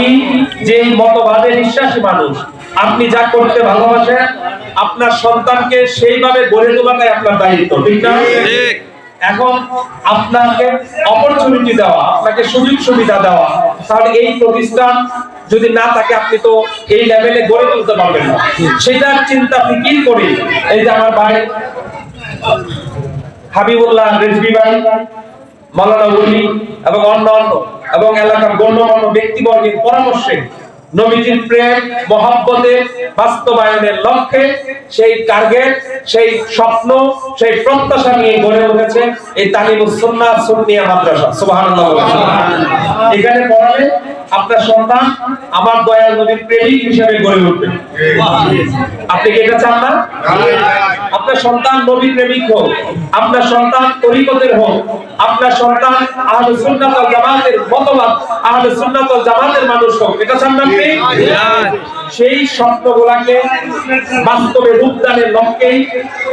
আপনি যে মতবাদে বিশ্বাসী মানুষ আপনি যা করতে ভালোবাসেন আপনার সন্তানকে সেইভাবে গড়ে তোলাটাই আপনার দায়িত্ব ঠিক না? এখন আপনাকে অপরচুনিটি দেওয়া আপনাকে সুযোগ সুবিধা দেওয়া তাহলে এই প্রতিষ্ঠান যদি না থাকে আপনি তো এই লেভেলে গড়ে তুলতে পারবেন না। সেটার চিন্তা ফিকির করি? এই যে আমার ভাই হাবিবুল্লাহ রেজবি ভাই মালানা এবং অন্যান্য এবং এলাকার গণ্যমান্য ব্যক্তিবর্গের পরামর্শে নবীজির প্রেম মহাব্বতে বাস্তবায়নের লক্ষ্যে সেই টার্গেট সেই স্বপ্ন সেই প্রত্যাশা নিয়ে গড়ে উঠেছে এই তালিম সুন্নাহ সুন্নিয়া মাদ্রাসা। সুবহানাল্লাহ। এখানে পড়ালে আপনার সন্তান আমার দয়াল নবীর প্রেমিক হিসেবে গড়ে উঠবে। আপনি কি এটা চান না? আপনার সন্তান নবী প্রেমিক হোক, আপনার সন্তান তরিকতের হোক, আপনার সন্তান আহলে সুন্নাত জামাতের মতবাদ আহলে সুন্নাত জামাতের মানুষ হোক, এটা চান না আপনি? সেই স্বপ্নগুলাকে বাস্তবে রূপদানের লক্ষ্যেই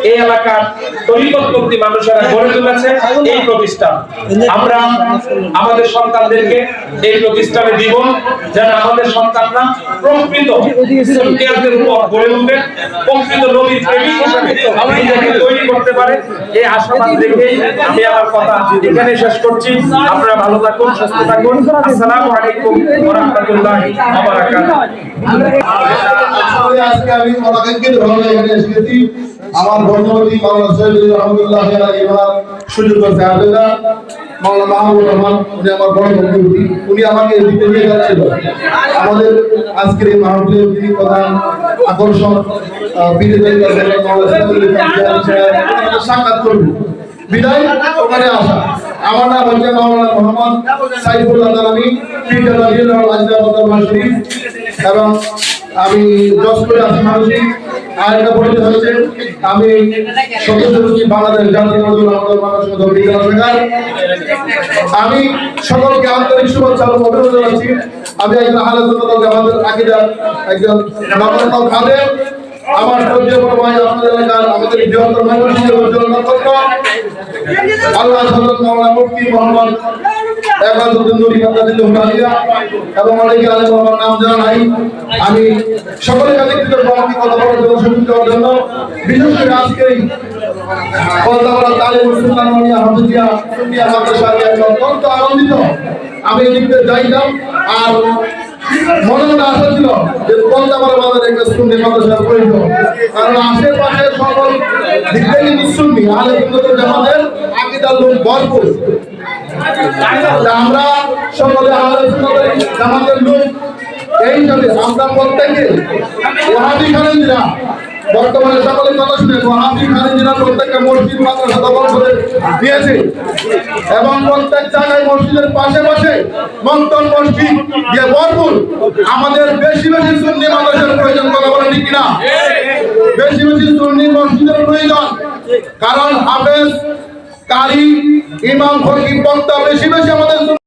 এই এলাকার তরিকতপন্থী মানুষেরা গড়ে তুলেছে এই প্রতিষ্ঠান। আমরা আমাদের সন্তানদেরকে এই প্রতিষ্ঠানে দিব যেন আমাদের সন্তানরা প্রকৃত সুন্নিয়াতের উপর গড়ে উঠবে, প্রকৃত নবীর প্রেমিক হিসেবে নিজেকে তৈরি করতে পারে। এই আশাবাদ রেখে আমি আমার কথা এখানে শেষ করছি। আপনারা ভালো থাকুন, সুস্থ থাকুন। আসসালামু আলাইকুম ওয়া রাহমাতুল্লাহি ওয়া বারাকাতুহু আজকে আমি অনেককে ধরনের এখানে এসেছি। আমার বন্ধুমতি মাওলানা সৈয়দ রহমতুল্লাহ এবার সুযোগ করতে আবেদা মাওলানা মাহমুদ রহমান, উনি আমার বন্ধু। উনি আমাকে দিতে নিয়ে যাচ্ছিল। আমাদের আজকের এই মাহফিলের যিনি প্রধান আকর্ষণ বিজেপি মাওলানা সৈয়দুল ইসলাম সাক্ষাৎ করবেন। বিদায়, ওখানে আসা। আমার নাম হচ্ছে মাওলানা মোহাম্মদ সাইফুল্লাহ দালামি পিটার এবং আমি যশপুরে আছি আর একটা পরিচয় হচ্ছে, আমি সদস্য বাংলাদেশ জাতীয় আমাদের মানুষ আমি সকলকে আন্তরিক শুভেচ্ছা এবং অভিনন্দন জানাচ্ছি। আমি একজন সুন্নাত আমাদের আকিদা একজন নবরত্ন খাদেম। আমার সহ্য ভাই আপনাদের এলাকার আমাদের বৃহত্তর মানুষের জন্য আল্লাহ হযরত মাওলানা মুফতি মোহাম্মদ এবং অনেকে আলেম আমার নাম জানা নাই। আমি সকলের কাছে কৃতজ্ঞ কথা বলার জন্য সুযোগ দেওয়ার জন্য বিশেষ করে আজকে আমি এদিকে যাইতাম আর মনে মনে আশা ছিল যে কলকাতা বাজারে একটা সুন্নি মাদ্রাসা প্রয়োজন। কারণ আশেপাশে সকল থেকে সুন্নি আলে কিন্তু জামাতের আকিদার লোক ভরপুর। আমরা সকলে আমরা প্রত্যেকে বর্তমানে সকলে কথা শুনে ওহাবি খালেন্দিরা প্রত্যেকটা মসজিদ, মাদ্রাসা দখল করে দিয়েছে এবং প্রত্যেক জায়গায় মসজিদের পাশে পাশে মন্তন মসজিদ যে ভরপুর। আমাদের বেশি বেশি সুন্নি মাদ্রাসার প্রয়োজন কথা বলেন ঠিক কিনা? বেশি বেশি সুন্নি মসজিদের প্রয়োজন, কারণ হাফেজ, কারি, ইমাম, ফকির, বক্তা বেশি বেশি আমাদের